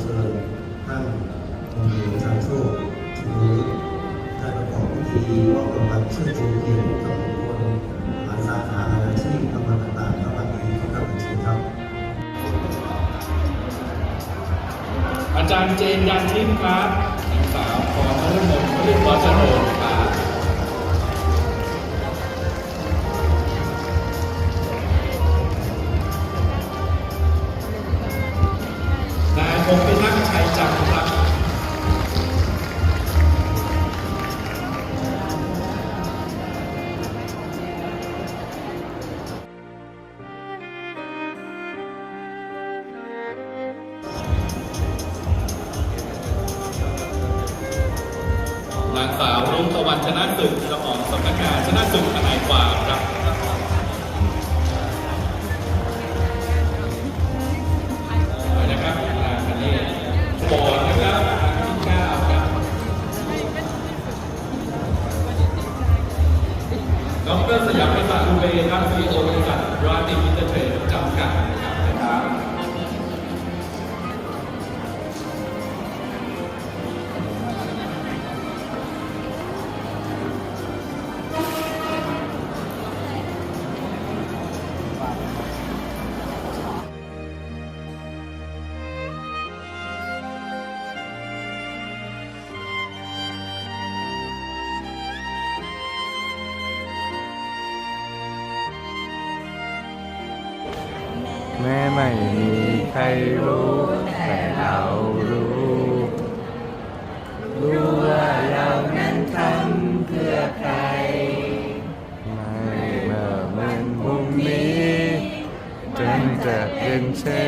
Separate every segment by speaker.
Speaker 1: เชิญท่านองค์หญิงจันโชคถึงนี้ได้ประกอบพิธีมอบรางวัลชื่อชูเกียรติกับบุคคลหลายสาขาหลายอาชีพทำงานต่างๆและวันนี้ขอกราบเรียนเชิญครับ
Speaker 2: อาจารย์เจนยันทิพย์ครับนางสาวพรนฤมลผลิตวัชโรครับน รุ่งตะวันชนะศึกเจ้าของสำนักงานชนะศึกทนายความครับนะครับอาคันนี้บอร์ดนะครับที่เก้าครับดรสยามประสาทอุเบศครับซีโอบริษัทราติอินเตอร์เทรดจำกัดนะครับ
Speaker 3: ม้ไม่มีใครรู้ แต่เรารู้ รู้ว่าเรานั้นทำเพื่อใคร ไม่เมื่อมันมุมนี้จนจะเป็นเช่น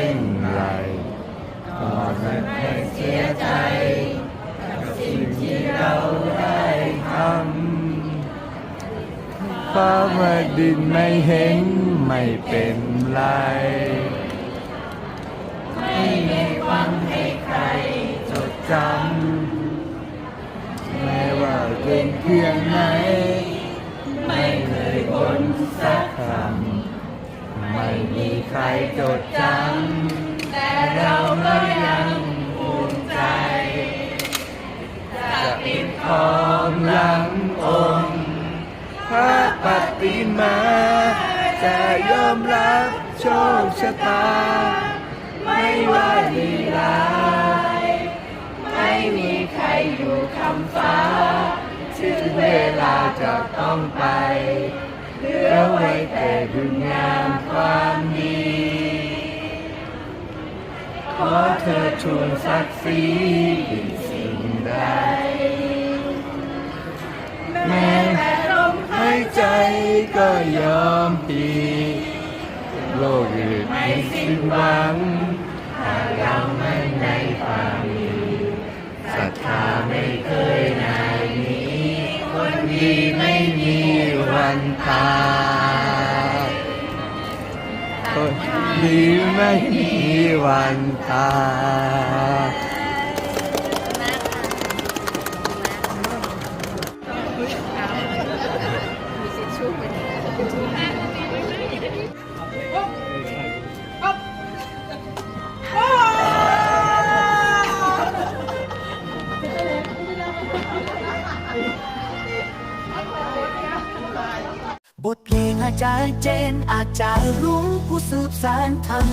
Speaker 3: ฟ้ามาดินไม่เห็นไม่เป็นไร ไม่มีวันให้ใครจดจำแม้ว่าเป็นเพียงไหน ไม่เคยบนสักคำไม่มีใครจดจำแต่เราก็ยังภูมิใจจะปิดทองลัง มา จะยอมรับโชคชะตา ไม่ว่าลีลาไม่มีใครอยู่คำฟ้า ถึงเวลาจะต้องไปเหลือไว้แต่คุณงามความดี ขอเธอชวนศักดิ์ศรี ก็ยอมปีโลกอื่นไม่สิ้นหวังหากเราไม่ในความดีศรัทธาไม่เคยนายหนีคนดีไม่มีวันตายคนดีไม่มีวันตาย
Speaker 4: บทเพลงอาจารย์เจนอาจารย์รุ้งผู้สืบสานธรรม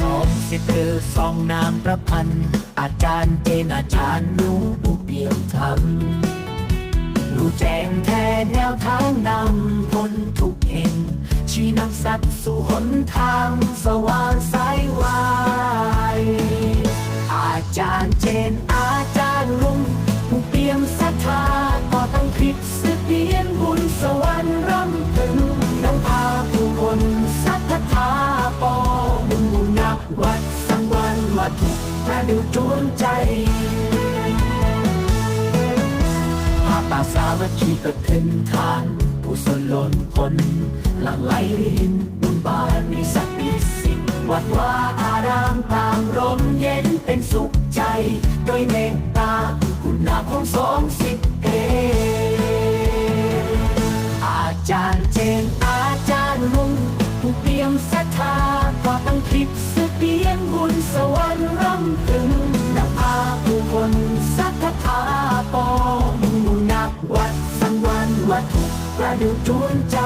Speaker 4: สองสิคือสองนามประพันธ์ อาจารย์เจนอาจารย์รู้ผู้เปี่ยมธรรมรู้แจ้งแท้แนวทางนำพ้นทุกเห็นชี้นำสัตว์สู่หนทางสว่าง วัตถุประดูจวนใจภาพตาสามัคคีก็ถึงทานผู้สนล้นคนหลั่งไหลหินบุญบารมีสักมีสิ่งวัดว่าอารามตามร่มเย็นเป็นสุขใจ โดยเมตตาคุณนาของสองสิ และดูจวนใจ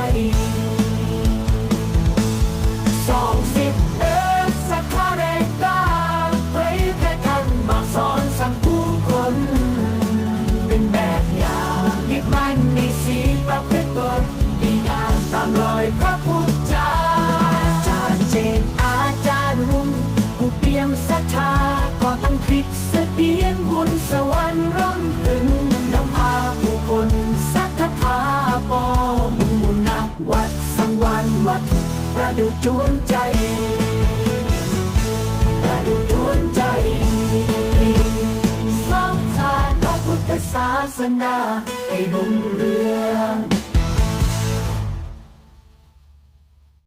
Speaker 4: ดูจวนใจประดูจวนใจสำคัญพระพุทธศาสนาให้รุ่งเรือง